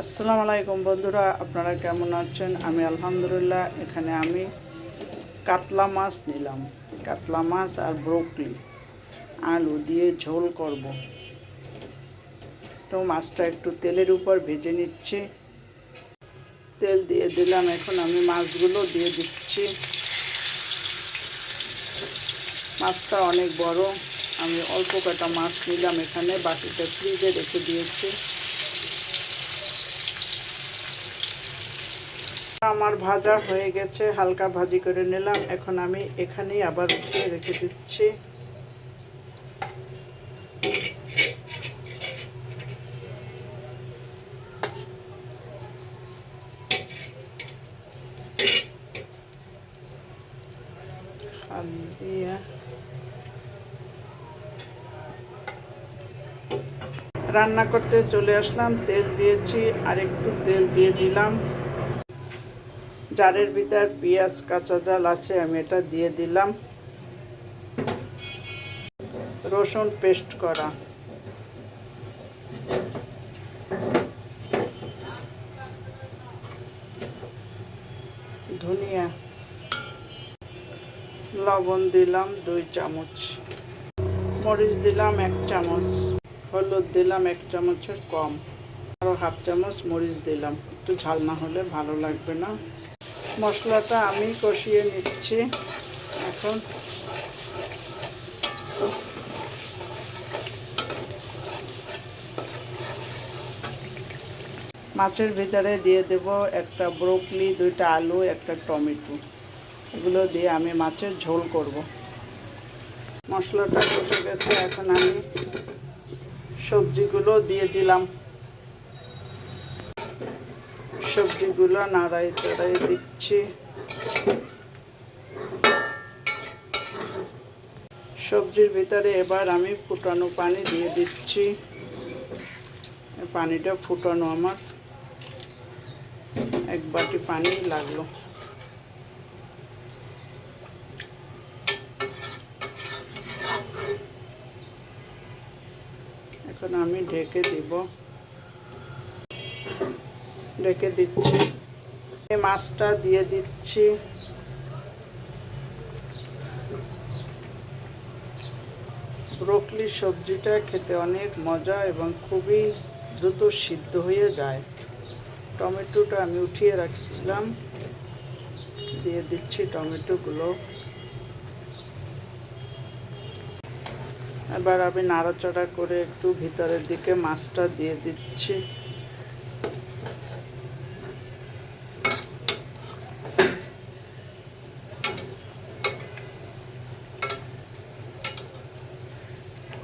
আসসালামু আলাইকুম বন্ধুরা, আপনারা কেমন আছেন? আমি আলহামদুলিল্লাহ, এখানে আমি কাতলা মাছ নিলাম। কাতলা মাছ আর ব্রোকলি। আলু দিয়ে ঝোল করব। তো মাছটা একটু তেলের উপর ভেজে নিচ্ছি। তেল দিয়ে দিলাম, এখন আমি মাছগুলো দিয়ে দিচ্ছি। মাছটা অনেক বড়, আমি অল্প কটা মাছ নিলাম এখানে বাকিটা ফ্রিজে রেখে দিয়েছি। আমার ভাজা হয়ে গেছে, হালকা ভাজি করে নিলাম। এখন আমি এখানেই আবার উঠিয়ে রেখে দিচ্ছি। রান্না করতে চলে আসলাম। তেল দিয়েছি আর একটু তেল দিয়ে দিলাম। জারের ভিতর পেঁয়াজ, কাঁচা জাল আছে, আমি এটা দিয়ে দিলাম। রসুন পেস্ট করা। ধনিয়া, লবণ দিলাম দুই চামচ। মরিচ দিলাম এক চামচ। হলুদ দিলাম এক চামচের কম। আরও হাফ চামচ মরিচ দিলাম। একটু ঝাল না হলে ভালো লাগবে না। মশলাটা আমি কষিয়ে নিচ্ছি। এখন মাছের ভিতরে দিয়ে দেব একটা ব্রোকলি, দুইটা আলু, একটা টমেটো। এগুলো দিয়ে আমি মাছের ঝোল করব। মশলাটা কষে গেছে, এখন আমি সবজিগুলো দিয়ে দিলাম। সবজিগুলো নাড়াই চাড়াই দিচ্ছি। সবজির ভিতরে এবার আমি ফুটানো পানি দিয়ে দিচ্ছি। পানিটা ফুটানো আমার। এক বাটি পানি লাগল। এখন আমি ঢেকে দিব। ঢেকে দিচ্ছি। মাছটা দিয়ে দিচ্ছি। ব্রোকলি সবজিটা খেতে অনেক মজা এবং খুবই দ্রুত সিদ্ধ হয়ে যায়। টমেটোটা আমি উঠিয়ে রাখছিলাম। দিয়ে দিচ্ছি টমেটোগুলো। এবার আমি নাড়াচাড়া করে একটু ভিতরের দিকে মাছটা দিয়ে দিচ্ছি।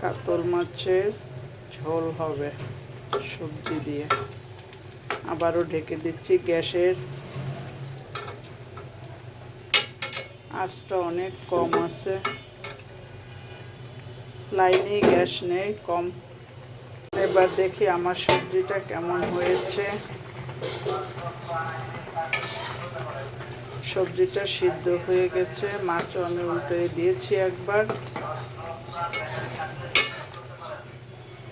কাতল মাছের ঝোল হবে সবজি দিয়ে। আবারও ঢেকে দিচ্ছি গ্যাসের। আঁচটা অনেক কম আছে। লাইনে গ্যাস নেই, কম। এবার দেখি আমার সবজিটা কেমন হয়েছে। সবজিটা সিদ্ধ হয়ে গেছে, মাছও আমি উল্টে দিয়েছি একবার।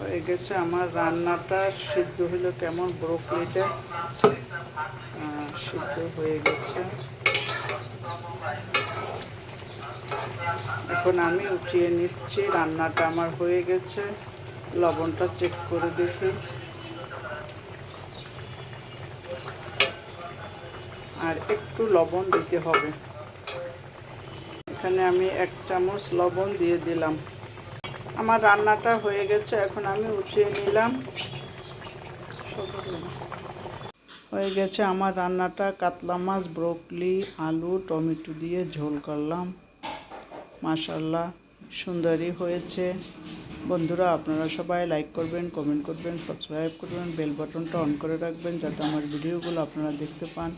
হয়ে গেছে। আমার রান্নাটা সিদ্ধ হলো কেমন ব্রোকলিটা? সিদ্ধ হয়ে গেছে। এখন আমি উঠিয়ে নিচ্ছি। রান্নাটা আমার হয়ে গেছে। লবণটা চেক করে দেখি। আর একটু লবণ দিতে হবে। এখানে আমি এক চামচ লবণ দিয়ে দিলাম। আমার রান্নাটা হয়ে গেছে, এখন আমি উঠিয়ে নিলাম। হয়ে গেছে আমার রান্নাটা, কাতলা মাছ, ব্রোকলি, আলু, টমেটো দিয়ে ঝোল করলাম। মাশাল্লাহ সুন্দরই হয়েছে। বন্ধুরা, আপনারা সবাই লাইক করবেন কমেন্ট করবেন সাবস্ক্রাইব করবেন বেল বাটনটা অন করে রাখবেন, যাতে আমার ভিডিওগুলো আপনারা দেখতে পান।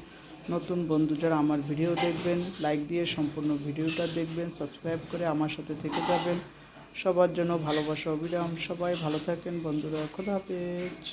নতুন বন্ধু যারা আমার ভিডিও দেখবেন লাইক দিয়ে সম্পূর্ণ ভিডিওটা দেখবেন সাবস্ক্রাইব করে আমার সাথে থেকে যাবেন। সবার জন্য ভালোবাসা অবিরাম। সবাই ভালো থাকেন বন্ধুরা। খোদা হাফেজ।